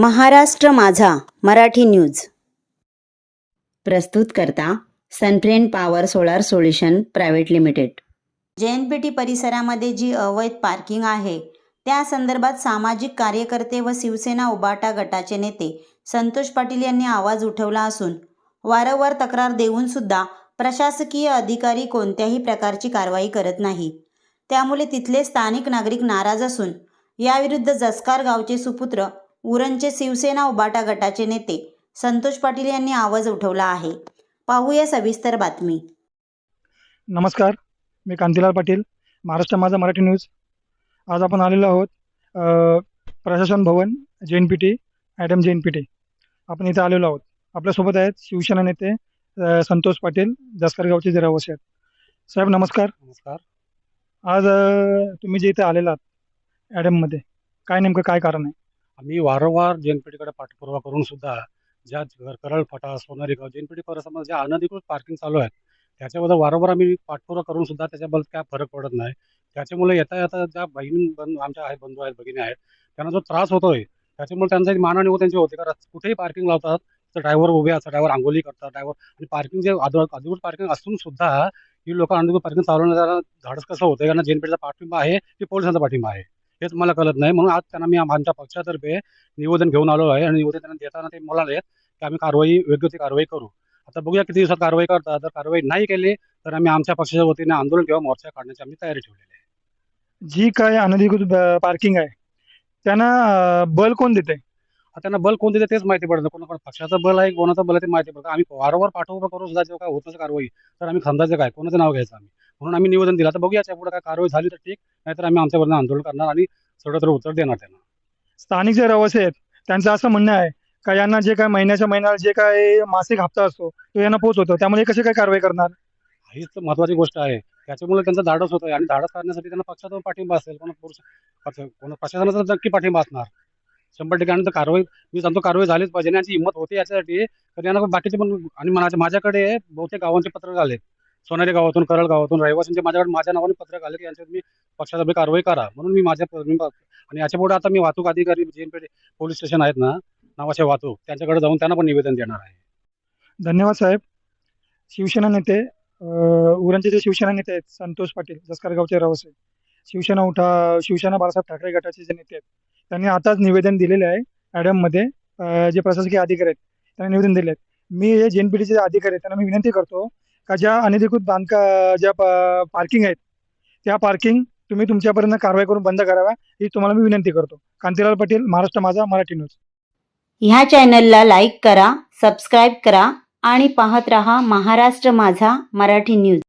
महाराष्ट्र माझा मराठी न्यूज. प्रस्तुत करता Sunfriend power solar solution private limited. T परिसरामध्ये जी अवैध पार्किंग आहे त्या संदर्भात सामाजिक कार्यकर्ते व शिवसेना उबाटा गटाचे नेते संतोष पाटील यांनी आवाज उठवला असून वारंवार तक्रार देऊन सुद्धा प्रशासकीय अधिकारी कोणत्याही प्रकारची कारवाई करत नाही. त्यामुळे तिथले स्थानिक नागरिक नाराज असून याविरुद्ध जसकार गावचे सुपुत्र उरणचे शिवसेना उबाटा गटाचे नेते संतोष पाटील यांनी आवाज उठवला आहे. पाहूया सविस्तर बातमी. नमस्कार मी कांतीलाल पाटील महाराष्ट्र माझा मराठी न्यूज. आज आपण आलेलो आहोत प्रशासन भवन जे एन पी टी ॲडम जे एन पी टी. आपण इथं आलेलो आहोत. आपल्यासोबत आहेत शिवसेना नेते संतोष पाटील जसकरगावचे जे रहिवासी आहेत. साहेब नमस्कार. नमस्कार. आज तुम्ही जे इथे आलेला आहात ॲडममध्ये काय नेमकं काय कारण आहे? आम्ही वारंवार जैनपेठीकडे पाठपुरावा करून सुद्धा ज्या करळ फाटा सोनारी गाव जैनपेठी परिसरामध्ये ज्या अनधिकृत पार्किंग चालू आहेत त्याच्याबद्दल वारंवार आम्ही पाठपुरावा करून सुद्धा त्याच्याबद्दल काय फरक पडत नाही. त्याच्यामुळे येता येता ज्या बहिणी बंधू आमच्या आहेत बंधू आहेत भगिनी आहेत त्यांना जो त्रास होतोय त्याच्यामुळे त्यांचा एक मानहानी होते त्यांची होते कारण कुठेही पार्किंग लावतात तर ड्रायव्हर उभे असतात ड्रायव्हर आंघोली करतात ड्रायव्हर आणि पार्किंग जे अधिकृत पार्किंग असून सुद्धा ही लोक अनधिकृत पार्किंग चालवण्याचा धाडस कसं होतं कारण जेनपीटीचा पाठिंबा आहे की पोलिसांचा पाठिंबा आहे? हेच मला कळत नाही. म्हणून आज त्यांना मी आम- आमच्या पक्षातर्फे निवेदन घेऊन आलो आहे. आणि निवेदन त्यांना देताना ते म्हणाले की आम्ही कारवाई योग्य ती कारवाई करू. आता बघूया किती दिवसात कारवाई करतात. जर कारवाई नाही केली तर आम्ही आमच्या पक्षाच्या वतीने आंदोलन किंवा मोर्चा काढण्याची आम्ही तयारी ठेवलेली आहे. जी काय अनधिकृत पार्किंग आहे त्यांना बल कोण देते आता त्यांना बल कोण देते तेच माहिती पडतं कोणाकडे पक्षाचं बल आहे कोणाचं बल आहे ते माहिती पडतं आम्ही वारंवार पाठोपाठ करून सुद्धा जेव्हा काय होत कारवाई तर आम्ही खंदाचं काय कोणाचं नाव घ्यायचं आम्ही? म्हणून आम्ही निवेदन दिलं. आता बघूया पुढे काय कारवाई झाली तर ठीक नाहीतर आम्ही आमच्यावरनं आंदोलन करणार आणि सडोतर उत्तर देणार त्यांना. स्थानिक जे रहिवासी आहेत त्यांचं असं म्हणणं आहे का यांना जे काय महिन्याच्या महिन्याला जे काय मासिक हप्ता असतो तो यांना पोहोचवतो त्यामुळे कशी काय कारवाई करणार? हीच तर महत्वाची गोष्ट आहे. त्याच्यामुळे त्यांचं धाडस होतं आणि धाडस करण्यासाठी त्यांना पक्षाचा पाठिंबा असेल कोणा प्रशासनाचा नक्की पाठिंबा असणार. शंभर ठिकाणी तर कारवाई मी सांगतो कारवाई झालीच पाहिजे. आणि यांची हिंमत होते याच्यासाठी तर यांना बाकीचे पण आणि माझ्या माझ्याकडे बहुतेक गावांचे पत्रक आले सोनारी गावातून करळ गावातून रहिवासींचे माझ्याकडे माझ्या नावाने पत्रक आले की यांच्यावर मी पक्षातर्फे कारवाई करा. म्हणून मी माझ्या आणि याच्यापुढे आता मी वाहतूक अधिकारी जे पोलीस स्टेशन आहेत ना नावाचे वाहतूक त्यांच्याकडे जाऊन त्यांना पण निवेदन देणार आहे. धन्यवाद साहेब. शिवसेना नेते उरणचे जे शिवसेना नेते आहेत संतोष पाटील जसकारगावचे रहिवासी शिवसेना उठा शिवसेना बाळासाहेब ठाकरे गटाचे जे नेते आहेत त्यांनी आताच निवेदन दिलेले आहे ॲडममध्ये जे प्रशासकीय अधिकारी आहेत त्यांनी निवेदन दिले आहेत. मी हे जे अधिकारी आहेत त्यांना मी विनंती करतो का ज्या अनधिकृत बांधका ज्या पार्किंग आहेत त्या पार्किंग तुम्ही तुमच्यापर्यंत कारवाई करून बंद कराव्या ही तुम्हाला मी विनंती करतो. कांतीलाल पाटील महाराष्ट्र माझा मराठी न्यूज. ह्या चॅनलला लाईक करा सबस्क्राईब करा आणि पाहत रहा महाराष्ट्र माझा मराठी न्यूज.